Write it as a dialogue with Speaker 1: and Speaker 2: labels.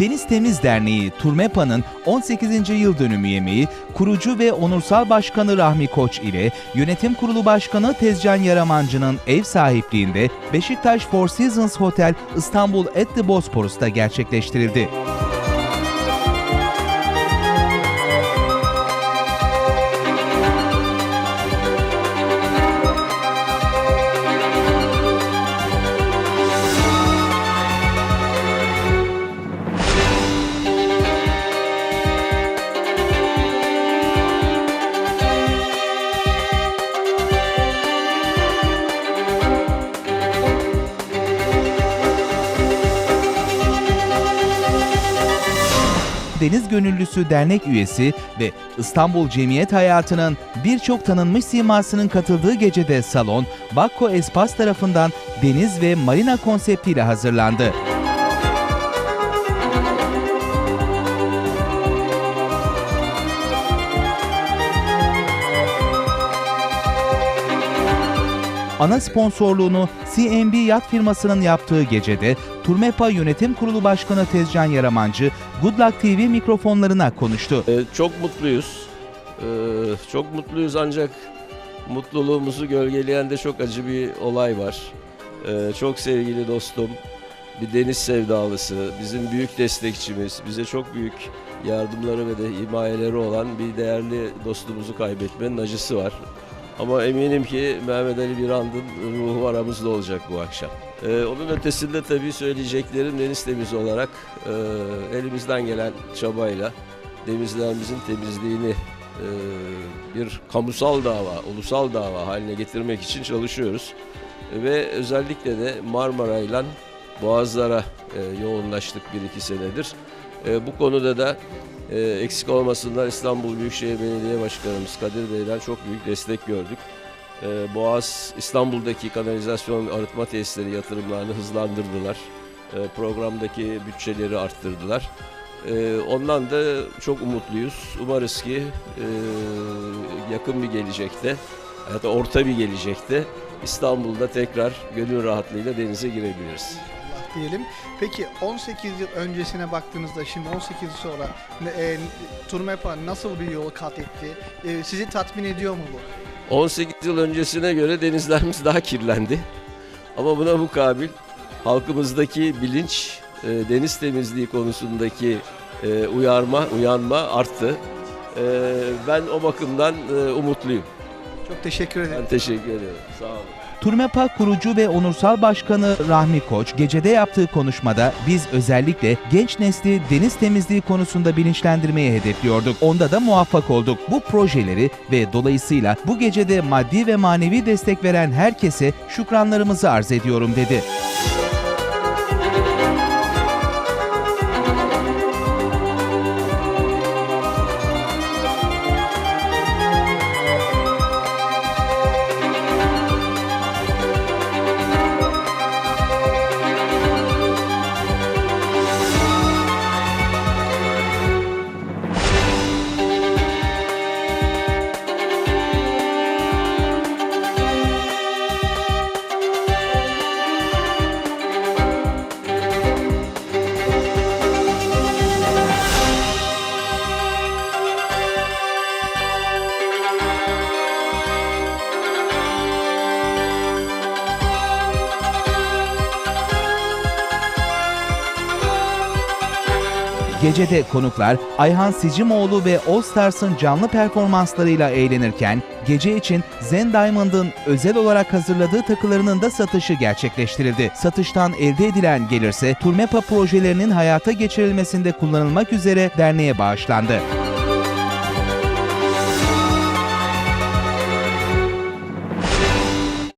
Speaker 1: Deniz Temiz Derneği Turmepa'nın 18. yıl dönümü yemeği kurucu ve onursal başkanı Rahmi Koç ile yönetim kurulu başkanı Tezcan Yaramancı'nın ev sahipliğinde Beşiktaş Four Seasons Hotel İstanbul at the Bosporus'ta gerçekleştirildi. Deniz Gönüllüsü Dernek üyesi ve İstanbul Cemiyet hayatının birçok tanınmış simasının katıldığı gecede salon, Bakko Espas tarafından deniz ve marina konseptiyle hazırlandı. Ana sponsorluğunu CMB Yat firmasının yaptığı gecede Turmepa Yönetim Kurulu Başkanı Tezcan Yaramancı Good Luck TV mikrofonlarına konuştu.
Speaker 2: Ee, çok mutluyuz. Ee, çok mutluyuz ancak mutluluğumuzu gölgeleyen de çok acı bir olay var. Ee, çok sevgili dostum, bir deniz sevdalısı, bizim büyük destekçimiz, bize çok büyük yardımları ve de himayeleri olan bir değerli dostumuzu kaybetmenin acısı var. Ama eminim ki Mehmet Ali Birand'ın ruhu aramızda olacak bu akşam. Ee, onun ötesinde tabii söyleyeceklerim deniz temiz olarak e, elimizden gelen çabayla denizlerimizin temizliğini e, bir kamusal dava, ulusal dava haline getirmek için çalışıyoruz. Ve özellikle de Marmara'yla Boğazlara e, yoğunlaştık bir iki senedir. E, bu konuda da e, eksik olmasınlar İstanbul Büyükşehir Belediye Başkanımız Kadir Bey'den çok büyük destek gördük. E, Boğaz İstanbul'daki kanalizasyon arıtma tesisleri yatırımlarını hızlandırdılar. E, programdaki bütçeleri arttırdılar. Ondan da çok umutluyuz. Umarız ki e, yakın bir gelecekte, hatta orta bir gelecekte İstanbul'da tekrar gönül rahatlığıyla denize girebiliriz.
Speaker 3: Diyelim. Peki 18 yıl öncesine baktığınızda şimdi 18 yıl sonra e, Turmepa nasıl bir yol kat etti? E, sizi tatmin ediyor mu bu?
Speaker 2: 18 yıl öncesine göre denizlerimiz daha kirlendi. Ama buna mukabil halkımızdaki bilinç, e, deniz temizliği konusundaki e, uyarma, uyanma arttı. E, ben o bakımdan e, umutluyum.
Speaker 3: Çok teşekkür ederim.
Speaker 2: Ben teşekkür ederim. Sağ olun.
Speaker 1: Turmepa kurucu ve onursal başkanı Rahmi Koç gecede yaptığı konuşmada biz özellikle genç nesli deniz temizliği konusunda bilinçlendirmeye hedefliyorduk. Onda da muvaffak olduk. Bu projeleri ve dolayısıyla bu gecede maddi ve manevi destek veren herkese şükranlarımızı arz ediyorum dedi. Gecede konuklar Ayhan Sicimoğlu ve All Stars'ın canlı performanslarıyla eğlenirken gece için Zen Diamond'ın özel olarak hazırladığı takılarının da satışı gerçekleştirildi. Satıştan elde edilen gelirse Turmepa projelerinin hayata geçirilmesinde kullanılmak üzere derneğe bağışlandı.